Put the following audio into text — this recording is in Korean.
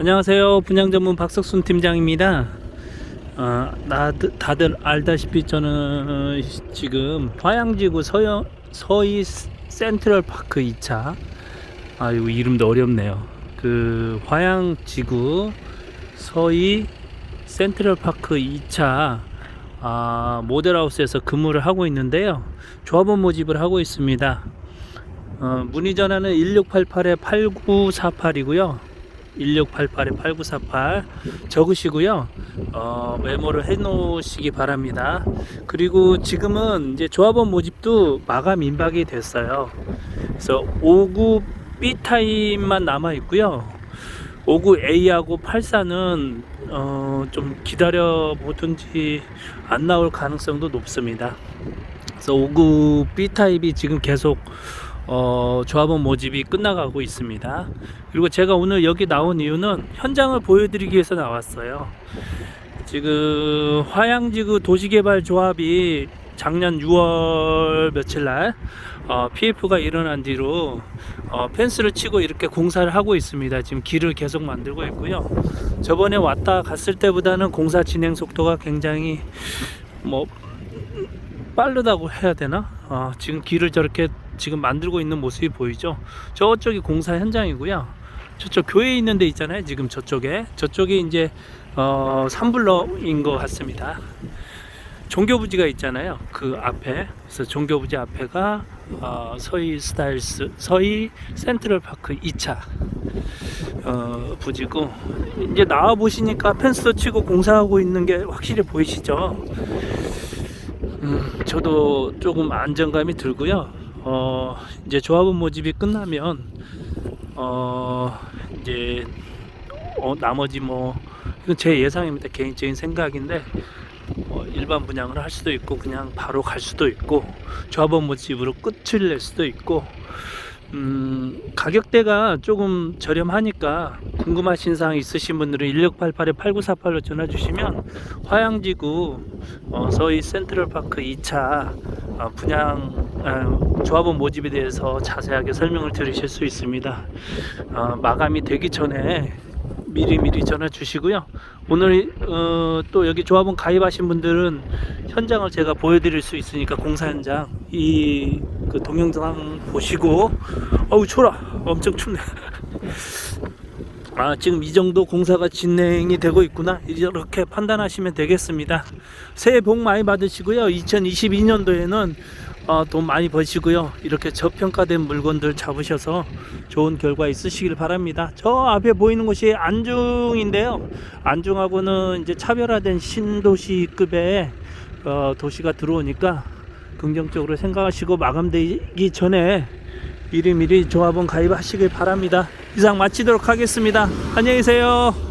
안녕하세요. 분양 전문 박석순 팀장입니다. 어, 나, 다들 알다시피 저는 지금 화양지구 서여, 서희 센트럴 파크 2차 아 이거 이름도 어렵네요. 그 화양지구 서희 센트럴 파크 2차 아, 모델하우스에서 근무를 하고 있는데요. 조합원 모집을 하고 있습니다. 어, 문의 전화는 1688에 8948이고요. 1688에 8948 적으시고요. 어, 메모를 해 놓으시기 바랍니다. 그리고 지금은 이제 조합원 모집도 마감 임박이 됐어요. 그래서 59 B 타임만 남아 있고요. 59 A하고 84는 어, 좀 기다려 보든지 안 나올 가능성도 높습니다. 그래서 59 B 타입이 지금 계속 어, 조합원 모집이 끝나가고 있습니다. 그리고 제가 오늘 여기 나온 이유는 현장을 보여드리기 위해서 나왔어요. 지금 화양지구 도시개발조합이 작년 6월 며칠 날 어, PF가 일어난 뒤로 어, 펜스를 치고 이렇게 공사를 하고 있습니다. 지금 길을 계속 만들고 있고요. 저번에 왔다 갔을 때보다는 공사 진행 속도가 굉장히 뭐 빠르다고 해야 되나? 어, 지금 길을 저렇게 지금 만들고 있는 모습이 보이죠? 저쪽이 공사 현장이고요. 저쪽 교회 있는 데 있잖아요. 지금 저쪽에. 저쪽이 이제 어, 삼블러인 것 같습니다. 종교부지가 있잖아요. 그 앞에. 그래서 종교부지 앞에가 어, 서희 스타일스, 서희 센트럴 파크 2차 어, 부지고 이제 나와 보시니까 펜스도 치고 공사하고 있는 게 확실히 보이시죠? 음, 저도 조금 안정감이 들고요. 어, 이제 조합원 모집이 끝나면 어, 이제 어, 나머지 뭐 이건 제 예상입니다. 개인적인 생각인데 어, 일반 분양을 할 수도 있고 그냥 바로 갈 수도 있고 조합원 모집으로 끝을 낼 수도 있고 음, 가격대가 조금 저렴하니까 궁금하신 사항 있으신 분들은 1688에 8948로 전화 주시면 화양지구 어, 서희 센트럴파크 2차 어, 분양 어, 조합원 모집에 대해서 자세하게 설명을 드리실 수 있습니다. 어, 마감이 되기 전에 미리 미리 전화 주시고요. 오늘 어, 또 여기 조합원 가입하신 분들은 현장을 제가 보여드릴 수 있으니까 공사 현장 이 그 동영상 보시고 어우 추라 엄청 춥네. 아 지금 이 정도 공사가 진행이 되고 있구나 이렇게 판단하시면 되겠습니다. 새해 복 많이 받으시고요. 2022년도에는 어, 돈 많이 버시고요. 이렇게 저평가된 물건들 잡으셔서 좋은 결과 있으시길 바랍니다. 저 앞에 보이는 곳이 안중인데요. 안중하고는 이제 차별화된 신도시급의 어, 도시가 들어오니까 긍정적으로 생각하시고 마감되기 전에 미리미리 조합원 가입하시길 바랍니다. 이상 마치도록 하겠습니다. 안녕히 계세요.